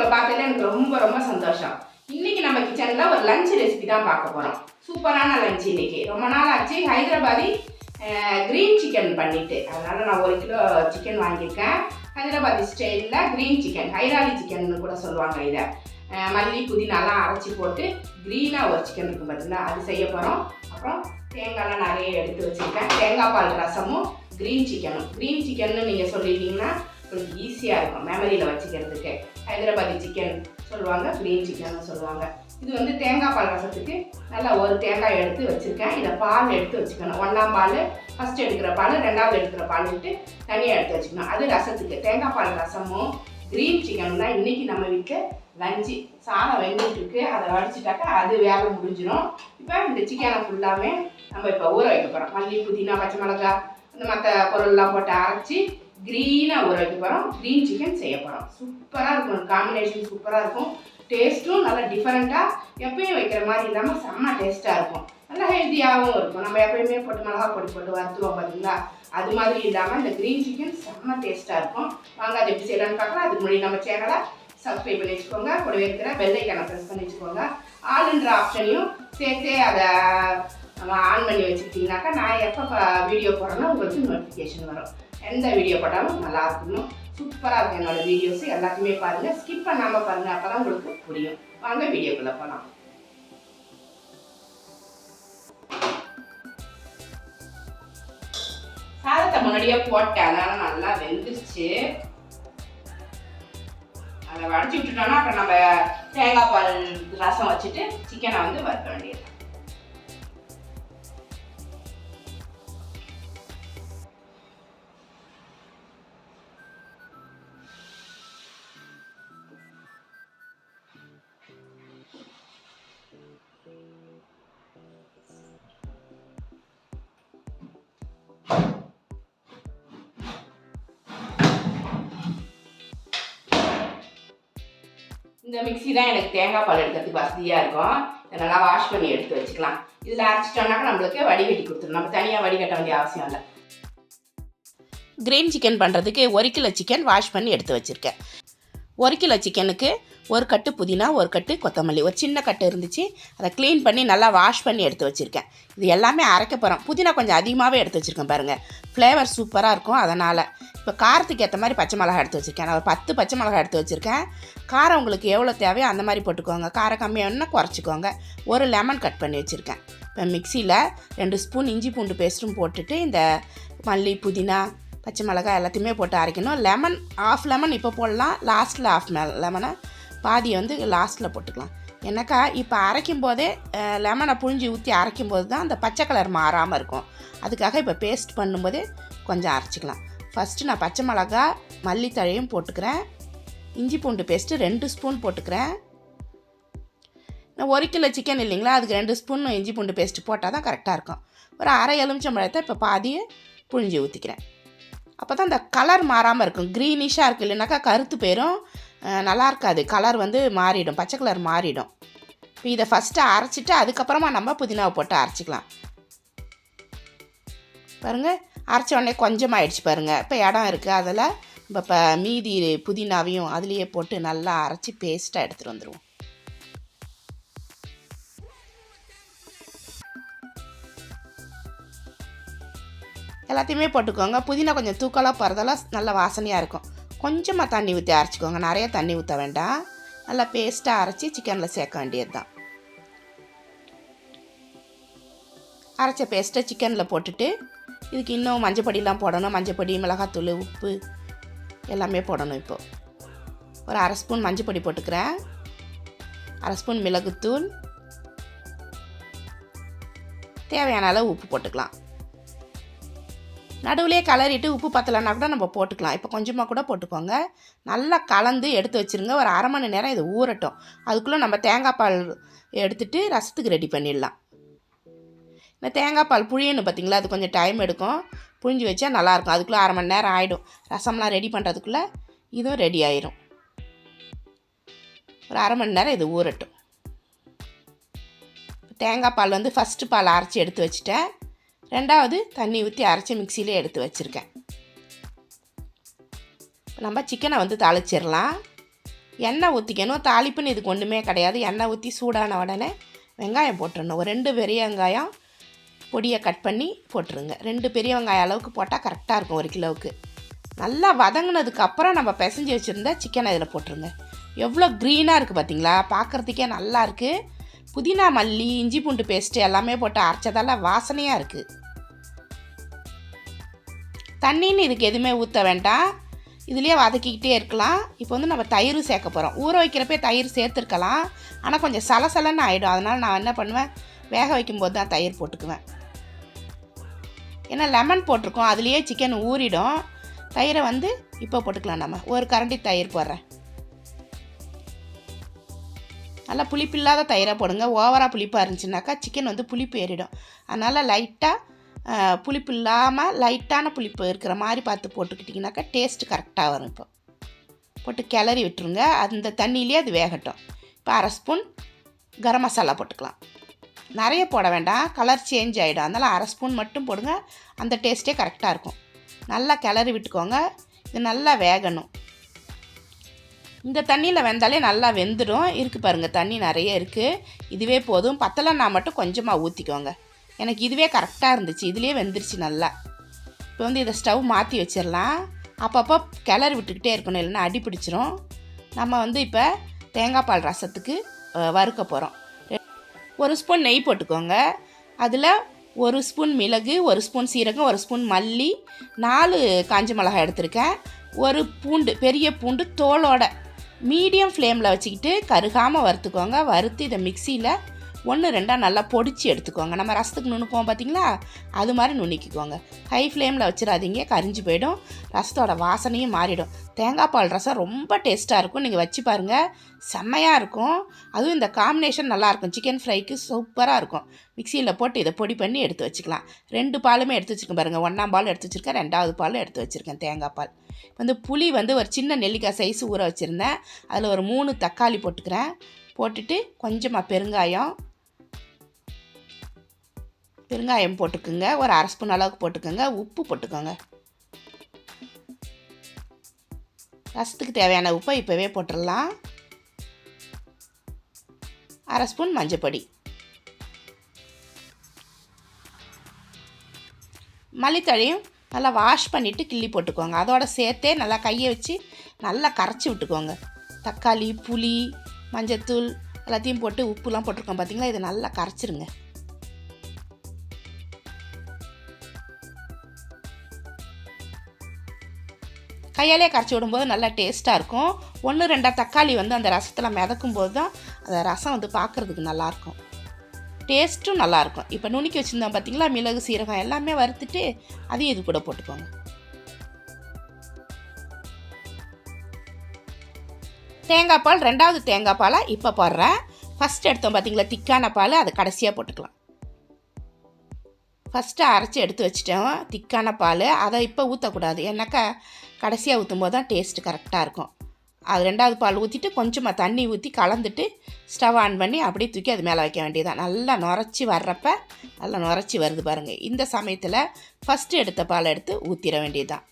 உங்களை பார்த்ததுல எனக்கு ரொம்ப ரொம்ப சந்தோஷம். இன்னைக்கு நம்ம கிச்சன்ல ஒரு லஞ்ச் ரெசிபி தான் பார்க்க போறோம். சூப்பரான லஞ்ச் இன்னைக்கு. ரொம்ப நாள் ஆச்சு. ஹைதராபாதி க்ரீன் சிக்கன் பண்ணிட்டு. அதனால நான் ஒரு கிலோ சிக்கன் வாங்கியிருக்கேன். ஹைதராபாதி ஸ்டைலில் க்ரீன் சிக்கன் ஹைராலி சிக்கன் கூட சொல்லுவாங்க இதை. மல்லி புதினாலாம் அரைச்சி போட்டு க்ரீனாக ஒரு சிக்கன் இருக்கும் பார்த்தீங்களா அது செய்ய போகிறோம் அப்புறம் தேங்காய்லாம் நிறைய எடுத்து வச்சுருக்கேன். தேங்காய் பால் ரசமும் க்ரீன் சிக்கனும் க்ரீன் சிக்கன்னு நீங்கள் சொல்லிட்டீங்கன்னா கொஞ்சம் ஈஸியாக இருக்கும். மெமரியில் வச்சுக்கிறதுக்கு. ஹைதராபாதி சிக்கன் சொல்லுவாங்க க்ரீன் சிக்கன் சொல்லுவாங்க. இது வந்து தேங்காய் பால் ரசத்துக்கு நல்லா ஒரு தேங்காய் எடுத்து வச்சுருக்கேன். இதை பால் எடுத்து வச்சுக்கணும். ஒன்றாம் பால் ஃபஸ்ட்டு எடுக்கிற பால் ரெண்டாவது எடுக்கிற பால் விட்டு தனியாக எடுத்து வச்சுக்கணும். அது ரசத்துக்கு. தேங்காய் பால் ரசமும் க்ரீன் சிக்கன் தான் இன்றைக்கி நம்ம வீட்டில் லஞ்சு சாதம் வெந்துட்டுருக்கு அதை வடிச்சிட்டாக்கா அது வேலை முடிஞ்சிடும் இப்போ இந்த சிக்கனை ஃபுல்லாமே நம்ம இப்போ ஊற வைக்க போகிறோம் மல்லி புதினா பச்சை மிளகா இந்த மற்ற பொருள்லாம் போட்டு அரைச்சி க்ரீனாக ஊற வைக்க போகிறோம் க்ரீன் சிக்கன் செய்ய போகிறோம் சூப்பராக இருக்கும். காம்பினேஷன் சூப்பராக இருக்கும். டேஸ்ட்டும் நல்லா டிஃப்ரெண்ட்டாக எப்பயும் வைக்கிற மாதிரி இல்லாமல் செம்ம டேஸ்ட்டாக இருக்கும். நல்லா ஹெல்த்தியாகவும் இருக்கும். நம்ம எப்பயுமே போட்டு மிளகா பொடி போட்டு வறுத்துவோம் பார்த்தீங்களா அது மாதிரி இல்லாமல் இந்த க்ரீன் சிக்கன் செம்ம டேஸ்ட்டாக இருக்கும். வாங்க அது எப்படி செய்யலாம்னு பார்க்கலாம். அதுக்கு முன்னாடி நம்ம சேனலை சப்ஸ்கிரைப் பண்ணி வச்சுக்கோங்க. கூடவே இருக்கிற பெல்லைக்கான ப்ரெஸ் பண்ணி வச்சுக்கோங்க. ஆளுன்ற ஆப்ஷனையும் சேர்த்தே அதை நம்ம ஆன் பண்ணி வச்சுக்கிட்டிங்கனாக்கா நான் எப்போ வீடியோ போடுறேன்னா உங்களுக்கு நோட்டிஃபிகேஷன் வரும். எந்த வீடியோ போட்டாலும் நல்லா இருக்கணும் சூப்பராக இருக்கும் என்னோட வீடியோஸ் எல்லாத்தையுமே பாருங்கள் ஸ்கிப் பண்ணாமல் பாருங்கள் அப்போ தான் உங்களுக்கு புரியும். வாங்க வீடியோக்குள்ளே போகலாம் சாதத்தை முன்னாடியே போட்டேன். அதனால நல்லா வெந்துருச்சு. அதை வடைச்சி விட்டுட்டோம்னா அப்புறம் நம்ம தேங்காய் பால் ரசம் வச்சுட்டு சிக்கனை வந்து வறுக்க வேண்டியது. இந்த மிக்ஸி தான் எனக்கு தேங்காய் பால் எடுக்கிறதுக்கு வசதியாக இருக்கும். இதை நல்லா வாஷ் பண்ணி எடுத்து வச்சுக்கலாம். இதில் அரைச்சிட்டோம்னாக்கா நம்மளுக்கு வடிகட்டி கொடுத்துரும். நம்ம தனியாக வடிகட்ட வேண்டிய அவசியம் இல்லை. கிரீன் சிக்கன் பண்ணுறதுக்கு ஒரு கிலோ சிக்கன் வாஷ் பண்ணி எடுத்து வச்சுருக்கேன். ஒரு கிலோ சிக்கனுக்கு ஒரு கட்டு புதினா ஒரு கட்டு கொத்தமல்லி. ஒரு சின்ன கட்டு இருந்துச்சு. அதை க்ளீன் பண்ணி நல்லா வாஷ் பண்ணி எடுத்து வச்சுருக்கேன். இது எல்லாமே அரைக்க போகிறோம் புதினா கொஞ்சம் அதிகமாகவே எடுத்து வச்சுருக்கேன் பாருங்கள் ஃப்ளேவர் சூப்பராக இருக்கும் அதனால். இப்போ காரத்துக்கு ஏற்ற மாதிரி பச்சை மிளகா எடுத்து வச்சுருக்கேன். நான் ஒரு பத்து பச்சை மிளகா எடுத்து வச்சுருக்கேன். காரம் உங்களுக்கு எவ்வளோ தேவையோ அந்த மாதிரி போட்டுக்கோங்க. காரம் கம்மியாகனா குறைச்சிக்கோங்க. ஒரு லெமன் கட் பண்ணி வச்சுருக்கேன். இப்போ மிக்சியில் ரெண்டு ஸ்பூன் இஞ்சி பூண்டு பேஸ்ட்டும் போட்டுட்டு இந்த மல்லி புதினா பச்சை மிளகாய் எல்லாத்தையுமே போட்டு அரைக்கணும். லெமன் ஆஃப் லெமன் இப்போ போடலாம். லாஸ்ட்டில் ஆஃப் லெமனை பாதியை வந்து லாஸ்ட்டில் போட்டுக்கலாம். எனக்கா இப்போ அரைக்கும் போதே லெமனை புழிஞ்சி ஊற்றி அரைக்கும் போது தான் அந்த பச்சை கலர் மாறாமல் இருக்கும். அதுக்காக இப்போ பேஸ்ட் பண்ணும்போதே கொஞ்சம் அரைச்சிக்கலாம். ஃபஸ்ட்டு நான் பச்சை மிளகா மல்லித்தழையும் போட்டுக்கிறேன். இஞ்சி பூண்டு பேஸ்ட்டு ரெண்டு ஸ்பூன் போட்டுக்கிறேன். நான் ஒரு கிலோ சிக்கன் இல்லைங்களா அதுக்கு ரெண்டு ஸ்பூன் இஞ்சி பூண்டு பேஸ்ட்டு போட்டால் தான் கரெக்டாக இருக்கும். ஒரு அரை எலுமிச்சம்பழத்தை இப்போ பாதியை புழிஞ்சி ஊற்றிக்கிறேன் அப்போ தான் அந்த கலர் மாறாமல் இருக்கும். க்ரீனிஷாக இருக்குது இல்லைனாக்கா கருத்து போயிடும் நல்லா இருக்காது. கலர் வந்து மாறிடும். பச்சை கலர் மாறிடும். இப்போ இதை ஃபஸ்ட்டு அரைச்சிட்டு அதுக்கப்புறமா நம்ம புதினாவை போட்டு அரைச்சிக்கலாம். பாருங்கள் அரைச்ச உடனே கொஞ்சமாகிடுச்சு பாருங்கள் இப்போ இடம் இருக்குது அதில் இப்போ இப்போ மீதி புதினாவையும் அதுலேயே போட்டு நல்லா அரைச்சி பேஸ்ட்டாக எடுத்துகிட்டு வந்துடுவோம் எல்லாத்தையுமே போட்டுக்கோங்க. புதினா கொஞ்சம் தூக்கலாக போகிறதெல்லாம் நல்ல வாசனையாக இருக்கும். கொஞ்சமாக தண்ணி ஊற்றி அரைச்சிக்கோங்க. நிறைய தண்ணி ஊற்ற வேண்டாம். நல்லா பேஸ்ட்டாக அரைச்சி சிக்கனில் சேர்க்க வேண்டியது தான் அரைச்ச பேஸ்ட்டை சிக்கனில் போட்டுட்டு இதுக்கு இன்னும் மஞ்சப்பொடிலாம் போடணும். மஞ்சப்பொடி மிளகாத்தூள் உப்பு எல்லாமே போடணும் இப்போது ஒரு அரை ஸ்பூன் மஞ்சப்பொடி போட்டுக்கிறேன். அரை ஸ்பூன் மிளகுத்தூள். தேவையான அளவு உப்பு போட்டுக்கலாம். நடுவுலேயே கலரிட்டு உப்பு பத்தலைன்னா கூட நம்ம போட்டுக்கலாம். இப்போ கொஞ்சமாக கூட போட்டுக்கோங்க. நல்லா கலந்து எடுத்து வச்சுருங்க. ஒரு அரை மணி நேரம் இது ஊறட்டும். அதுக்குள்ளே நம்ம தேங்காய் பால் எடுத்துட்டு ரசத்துக்கு ரெடி பண்ணிடலாம். இந்த தேங்காய் பால் புழியணும் பார்த்தீங்களா அது கொஞ்சம் டைம் எடுக்கும். புழிஞ்சு வச்சா நல்லாயிருக்கும் அதுக்குள்ளே அரை மணி நேரம் ஆகிடும் ரசம்லாம் ரெடி பண்ணுறதுக்குள்ளே இதுவும் ரெடி ஆயிரும். ஒரு அரை மணி நேரம் இது ஊறட்டும். தேங்காய் பால் வந்து ஃபஸ்ட்டு பால் அரைச்சி எடுத்து வச்சுட்டேன். ரெண்டாவது தண்ணி ஊற்றி அரைச்சி மிக்சியிலே எடுத்து வச்சுருக்கேன். நம்ம சிக்கனை வந்து தாளிச்சிடலாம். எண்ணெய் ஊற்றிக்கணும் தாளிப்புன்னு இதுக்கு ஒன்றுமே கிடையாது. எண்ணெய் ஊற்றி சூடான உடனே வெங்காயம் போட்டுடணும். ஒரு ரெண்டு பெரிய வெங்காயம் பொடியை கட் பண்ணி போட்டுருங்க. ரெண்டு பெரிய வெங்காயம் அளவுக்கு போட்டால் கரெக்டாக இருக்கும் ஒரு கிலோவுக்கு. நல்லா வதங்கினதுக்கு அப்புறம் நம்ம பிசைஞ்சு வச்சுருந்த சிக்கனை இதில் போட்டுருங்க. எவ்வளோ க்ரீனாக இருக்குது பார்த்தீங்களா பார்க்குறதுக்கே நல்லா இருக்குது புதினா மல்லி இஞ்சி பூண்டு பேஸ்ட்டு எல்லாமே போட்டு அரைச்சதால வாசனையாக இருக்குது தண்ணின்னு இதுக்கு எதுவுமே ஊற்ற வேண்டாம். இதுலேயே வதக்கிக்கிட்டே இருக்கலாம். இப்போ வந்து நம்ம தயிர் சேர்க்க போகிறோம் ஊற வைக்கிறப்பே தயிர் சேர்த்துருக்கலாம். ஆனால் கொஞ்சம் சலசலன்னு ஆகிடும் அதனால் நான் என்ன பண்ணுவேன்? வேக வைக்கும்போது தான் தயிர் போட்டுக்குவேன். ஏன்னா லெமன் போட்டிருக்கோம். அதுலேயே சிக்கன் ஊறிடும். தயிரை வந்து இப்போ போட்டுக்கலாம் நம்ம. ஒரு கரண்டி தயிர் போடுறேன். நல்லா புளிப்பில்லாத தயிரை போடுங்க. ஓவராக புளிப்பாக இருந்துச்சுனாக்கா சிக்கன் வந்து புளிப்பு ஏறிடும். அதனால் லைட்டாக புளிப்பு இல்லாமல் லைட்டான புளிப்பு இருக்கிற மாதிரி பார்த்து போட்டுக்கிட்டிங்கனாக்கா டேஸ்ட் கரெக்டாக வரும் இப்போ. போட்டு கிளறி விட்டுருங்க. அந்த தண்ணியிலே அது வேகட்டும். இப்போ அரை ஸ்பூன் கரம் மசாலா போட்டுக்கலாம். நிறைய போட வேண்டாம். கலர் சேஞ்ச் ஆகிடும் அதனால் அரை ஸ்பூன் மட்டும் போடுங்க. அந்த டேஸ்ட்டே கரெக்டாக இருக்கும். நல்லா கிளறி விட்டுக்கோங்க. இது நல்லா வேகணும். இந்த தண்ணியில் வெந்தாலே நல்லா வெந்துடும். இருக்குது பாருங்கள் தண்ணி நிறைய இருக்குது இதுவே போதும். பத்தலைன்னா மட்டும் கொஞ்சமாக ஊற்றிக்கோங்க எனக்கு இதுவே கரெக்டாக இருந்துச்சு. இதுலேயே வெந்துருச்சு நல்லா. இப்போ வந்து இதை ஸ்டவ் மாற்றி வச்சிடலாம். அப்பப்போ கிளறி விட்டுக்கிட்டே இருக்கணும். இல்லைன்னா அடி பிடிச்சிரும். நம்ம வந்து இப்போ தேங்காய் பால் ரசத்துக்கு வறுக்க போகிறோம் ஒரு ஸ்பூன் நெய் போட்டுக்கோங்க. அதில் ஒரு ஸ்பூன் மிளகு ஒரு ஸ்பூன் சீரகம் ஒரு ஸ்பூன் மல்லி நாலு காஞ்ச மிளகாய் எடுத்திருக்கேன். ஒரு பூண்டு பெரிய பூண்டு தோலோட மீடியம் ஃப்ளேமில் வச்சுக்கிட்டு கருகாமல் வறுத்துக்கோங்க. வறுத்து இதை மிக்சியில் ஒன்று ரெண்டாக நல்லா பொடிச்சு எடுத்துக்கோங்க. நம்ம ரசத்துக்கு நுணுக்குவோம் பார்த்தீங்களா அது மாதிரி நுணுக்கிக்கோங்க. ஹை ஃப்ளேமில் வச்சிடாதீங்க. கரிஞ்சு போயிடும். ரசத்தோட வாசனையும் மாறிடும். தேங்காய் பால் ரசம் ரொம்ப டேஸ்ட்டாக இருக்கும். நீங்கள் வச்சு பாருங்கள் செம்மையாக இருக்கும். அதுவும் இந்த காம்பினேஷன் நல்லாயிருக்கும் சிக்கன் ஃப்ரைக்கு சூப்பராக இருக்கும். மிக்சியில் போட்டு இதை பொடி பண்ணி எடுத்து வச்சுக்கலாம். ரெண்டு பாலுமே எடுத்து வச்சுருக்கேன் பாருங்கள் ஒன்றாம் பால் எடுத்து வச்சுருக்கேன். ரெண்டாவது பாலும் எடுத்து வச்சுருக்கேன் தேங்காய் பால். வந்து புளி வந்து ஒரு சின்ன நெல்லிக்காய் சைஸ் ஊற வச்சுருந்தேன். அதில் ஒரு மூணு தக்காளி போட்டுக்கிறேன். போட்டுட்டு கொஞ்சமாக பெருங்காயம் பெருங்காயம் போட்டுக்குங்க. ஒரு அரை ஸ்பூன் அளவுக்கு போட்டுக்கோங்க. உப்பு போட்டுக்கோங்க. ரசத்துக்கு தேவையான உப்பை இப்போவே போட்டுடலாம். அரை ஸ்பூன் மஞ்சப்பொடி மல்லித்தழையும் நல்லா வாஷ் பண்ணிவிட்டு கிள்ளி போட்டுக்கோங்க. அதோட சேர்த்தே நல்லா கையை வச்சு நல்லா கரைச்சி விட்டுக்கோங்க. தக்காளி புளி மஞ்சத்தூள் எல்லாத்தையும் போட்டு உப்புலாம் போட்டிருக்கோம் பார்த்தீங்களா இதை நல்லா கரைச்சிருங்க. கையாலே கரைச்சி விடும்போது நல்லா டேஸ்ட்டாக இருக்கும். ஒன்று ரெண்டாக தக்காளி வந்து அந்த ரசத்தில் மிதக்கும் போது தான் அந்த ரசம் வந்து பார்க்குறதுக்கு நல்லாயிருக்கும் டேஸ்ட்டும் நல்லாயிருக்கும் இப்போ நுணுக்கி வச்சுருந்தோம் பார்த்தீங்களா மிளகு சீரகம் எல்லாமே வறுத்துட்டு அதையும் இது கூட போட்டுக்கோங்க. தேங்காய் பால் ரெண்டாவது தேங்காய் பாலை இப்போ போடுறேன். ஃபஸ்ட் எடுத்தோம் பார்த்தீங்களா திக்கான பால் அதை கடைசியாக போட்டுக்கலாம். ஃபஸ்ட்டு அரைச்சி எடுத்து வச்சிட்டோம் திக்கான பால். அதை இப்போ ஊற்றக்கூடாது ஏன்னாக்கா கடைசியாக ஊற்றும் போது தான் டேஸ்ட்டு கரெக்டாக இருக்கும். அது ரெண்டாவது பால் ஊற்றிட்டு கொஞ்சமாக தண்ணி ஊற்றி கலந்துட்டு ஸ்டவ் ஆன் பண்ணி அப்படியே தூக்கி அது மேலே வைக்க வேண்டியதான் நல்லா நுரைச்சி வர்றப்ப நல்லா நுரைச்சி வருது பாருங்கள் இந்த சமயத்தில் ஃபஸ்ட்டு எடுத்த பால் எடுத்து ஊற்றிட வேண்டியதுதான்.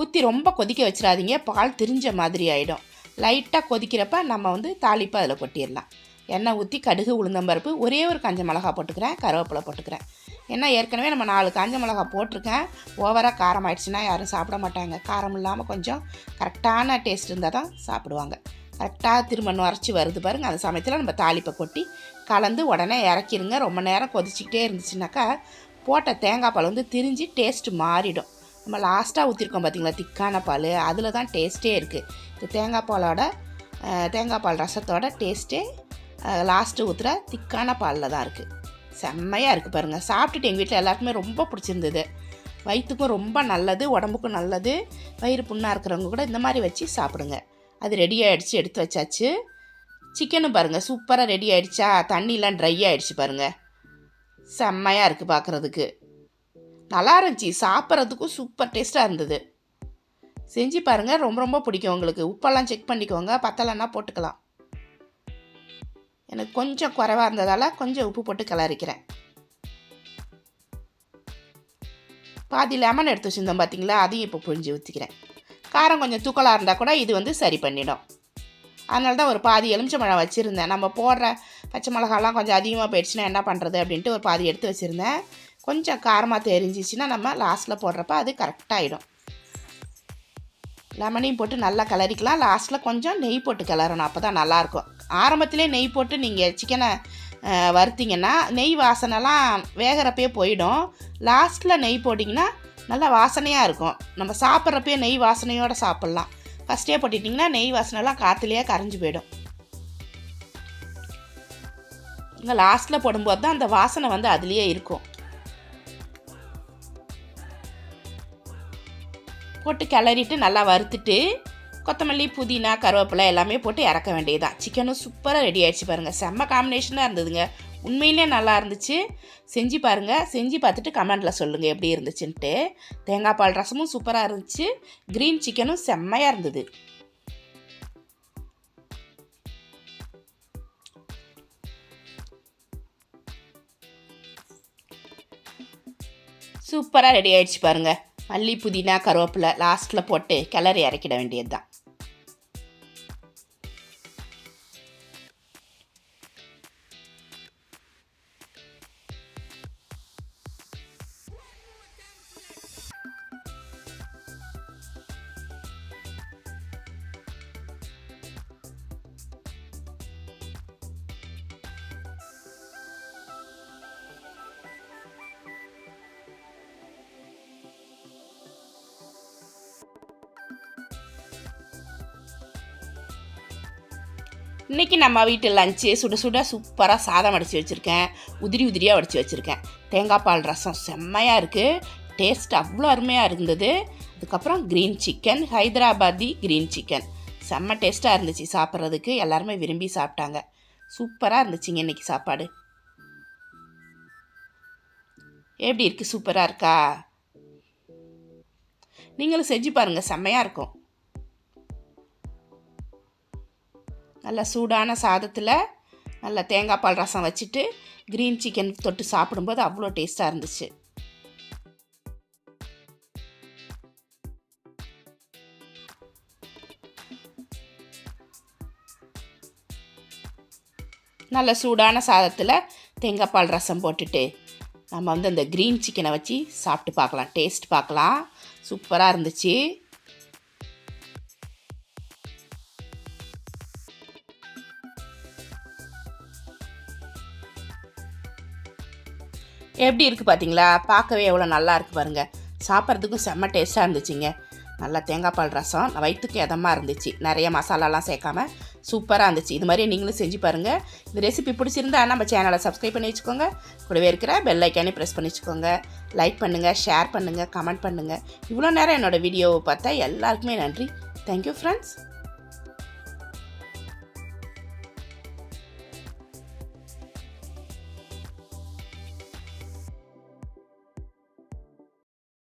ஊற்றி ரொம்ப கொதிக்க வச்சிடாதீங்க. பால் திரிஞ்ச மாதிரி ஆகிடும் லைட்டாக கொதிக்கிறப்ப நம்ம வந்து தாளிப்பு அதில் கொட்டிடலாம். எண்ணெய் ஊற்றி கடுகு உளுந்தம்பருப்பு ஒரே ஒரு காஞ்ச மிளகா போட்டுக்கிறேன் கருவேப்பிலை போட்டுக்கிறேன். ஏன்னா ஏற்கனவே நம்ம நாலு காஞ்ச மிளகா போட்டிருக்கேன். ஓவராக காரம் ஆயிடுச்சுன்னா யாரும் சாப்பிட மாட்டாங்க. காரம் இல்லாமல் கொஞ்சம் கரெக்டான டேஸ்ட் இருந்தால் தான் சாப்பிடுவாங்க. கரெக்டாக திரும்ப உரைச்சி வருது பாருங்கள் அந்த சமயத்தில் நம்ம தாளிப்பை கொட்டி கலந்து உடனே இறக்கிருங்க. ரொம்ப நேரம் கொதிச்சிக்கிட்டே இருந்துச்சுனாக்கா போட்ட தேங்காய் பால் வந்து திரிஞ்சு டேஸ்ட் மாறிடும். நம்ம லாஸ்ட்டாக ஊற்றிருக்கோம் பார்த்தீங்களா திக்கான பால். அதில் தான் டேஸ்ட்டே இருக்குது இந்த தேங்காய் பாலோட தேங்காய் பால் ரசத்தோட டேஸ்ட்டே லாஸ்ட்டு ஊற்றுற திக்கான பாலில் தான் இருக்குது செம்மையாக இருக்குது பாருங்கள் சாப்பிட்டுட்டு எங்கள் வீட்டில் எல்லாருக்குமே ரொம்ப பிடிச்சிருந்தது. வயிற்றுக்கும் ரொம்ப நல்லது உடம்புக்கும் நல்லது. வயிறு புண்ணாக இருக்கிறவங்க கூட இந்த மாதிரி வச்சு சாப்பிடுங்க. அது ரெடி ஆகிடுச்சு எடுத்து வச்சாச்சு. சிக்கனும் பாருங்கள் சூப்பராக ரெடி ஆகிடுச்சா தண்ணிலாம் ட்ரை ஆகிடுச்சு பாருங்கள் செம்மையாக இருக்குது பார்க்குறதுக்கு நல்லா இருந்துச்சு. சாப்பிட்றதுக்கும் சூப்பர் டேஸ்ட்டாக இருந்தது. செஞ்சு பாருங்கள் ரொம்ப ரொம்ப பிடிக்கும் உங்களுக்கு. உப்பெல்லாம் செக் பண்ணிக்கோங்க. பத்தலைன்னா போட்டுக்கலாம். எனக்கு கொஞ்சம் குறைவாக இருந்ததால் கொஞ்சம் உப்பு போட்டு கிளறிக்கிறேன். பாதி லெமன் எடுத்து வச்சுருந்தோம் பார்த்தீங்களா அதையும் இப்போ புழிஞ்சு ஊற்றிக்கிறேன் காரம் கொஞ்சம் தூக்கலாக இருந்தால் கூட இது வந்து சரி பண்ணிடும். அதனால தான் ஒரு பாதி எலுமிச்சம்பழம் வச்சுருந்தேன். நம்ம போடுற பச்சை மிளகாலாம் கொஞ்சம் அதிகமாக போயிடுச்சுன்னா என்ன பண்ணுறது அப்படின்ட்டு ஒரு பாதி எடுத்து வச்சுருந்தேன். கொஞ்சம் காரமாக தெரிஞ்சிச்சுன்னா நம்ம லாஸ்ட்டில் போடுறப்ப அது கரெக்டாகிடும் லெமனையும் போட்டு நல்லா கிளறிக்கலாம். லாஸ்ட்டில் கொஞ்சம் நெய் போட்டு கிளறணும். அப்போ தான் நல்லாயிருக்கும் ஆரம்பத்திலே நெய் போட்டு நீங்கள் சிக்கனை வறுத்தீங்கன்னா நெய் வாசனைலாம் வேகிறப்பே போயிடும். லாஸ்ட்டில் நெய் போட்டிங்கன்னா நல்லா வாசனையாக இருக்கும். நம்ம சாப்பிட்றப்பயே நெய் வாசனையோடு சாப்பிட்லாம். ஃபஸ்ட்டே போட்டுட்டிங்கன்னா நெய் வாசனைலாம் காற்றுலையே கரைஞ்சி போயிடும். இங்கே லாஸ்ட்டில் போடும்போது தான் அந்த வாசனை வந்து அதுலேயே இருக்கும். போட்டு கிளறிட்டு நல்லா வறுத்துட்டு கொத்தமல்லி புதினா கருவேப்பிலை எல்லாமே போட்டு இறக்க வேண்டியதுதான். சிக்கனும் சூப்பராக ரெடி ஆயிடுச்சு பாருங்கள் செம்ம காம்பினேஷனாக இருந்ததுங்க. உண்மையிலே நல்லா இருந்துச்சு. செஞ்சு பாருங்கள் செஞ்சு பார்த்துட்டு கமெண்டில் சொல்லுங்கள் எப்படி இருந்துச்சுன்ட்டு. தேங்காய் பால் ரசமும் சூப்பராக இருந்துச்சு. க்ரீன் சிக்கனும் செம்மையாக இருந்தது. சூப்பராக ரெடி ஆயிடுச்சு பாருங்கள் மல்லி புதினா கருவேப்பிலை லாஸ்ட்டில் போட்டு கிளறி இறக்கிட வேண்டியது தான் இன்றைக்கி நம்ம வீட்டு லஞ்சு சுட சுட சூப்பராக சாதம் வடித்து வச்சுருக்கேன். உதிரி உதிரியாக வடித்து வச்சுருக்கேன். தேங்காய் பால் ரசம் செம்மையாக இருக்குது டேஸ்ட் அவ்வளோ அருமையாக இருந்தது. அதுக்கப்புறம் green chicken Hyderabadi green chicken செம்ம டேஸ்ட்டாக இருந்துச்சு சாப்பிட்றதுக்கு. எல்லாருமே விரும்பி சாப்பிட்டாங்க. சூப்பராக இருந்துச்சுங்க இன்றைக்கி சாப்பாடு. எப்படி இருக்குது சூப்பராக இருக்கா? நீங்களும் செஞ்சு பாருங்கள் செம்மையாக இருக்கும். நல்ல சூடான சாதத்தில் நல்ல தேங்காய் பால் ரசம் வச்சுட்டு க்ரீன் சிக்கன் தொட்டு சாப்பிடும்போது அவ்வளோ டேஸ்ட்டாக இருந்துச்சு. நல்ல சூடான சாதத்தில் தேங்காய் பால் ரசம் போட்டுட்டு நம்ம வந்து அந்த க்ரீன் சிக்கனை வச்சு சாப்பிட்டு பார்க்கலாம் டேஸ்ட் பார்க்கலாம். சூப்பராக இருந்துச்சு. எப்படி இருக்குது பார்த்தீங்களா பார்க்கவே எவ்வளோ நல்லா இருக்குது பாருங்க. சாப்பிட்றதுக்கும் செம்ம டேஸ்ட்டாக இருந்துச்சுங்க. நல்லா தேங்காய் பால் ரசம் வயிற்றுக்கு இதமாக இருந்துச்சு. நிறைய மசாலாலாம் சேர்க்காம சூப்பராக இருந்துச்சு. இது மாதிரி நீங்களும் செஞ்சு பாருங்கள் இந்த ரெசிபி பிடிச்சிருந்தா நம்ம சேனலை சப்ஸ்கிரைப் பண்ணி வச்சுக்கோங்க. கூடவே இருக்கிற பெல் ஐக்கானே ப்ரெஸ் பண்ணி வச்சுக்கோங்க. லைக் பண்ணுங்கள் ஷேர் பண்ணுங்கள் கமெண்ட் பண்ணுங்கள் இவ்வளோ நேரம் என்னோடய வீடியோவை பார்த்தா எல்லாருக்குமே நன்றி. Thank you friends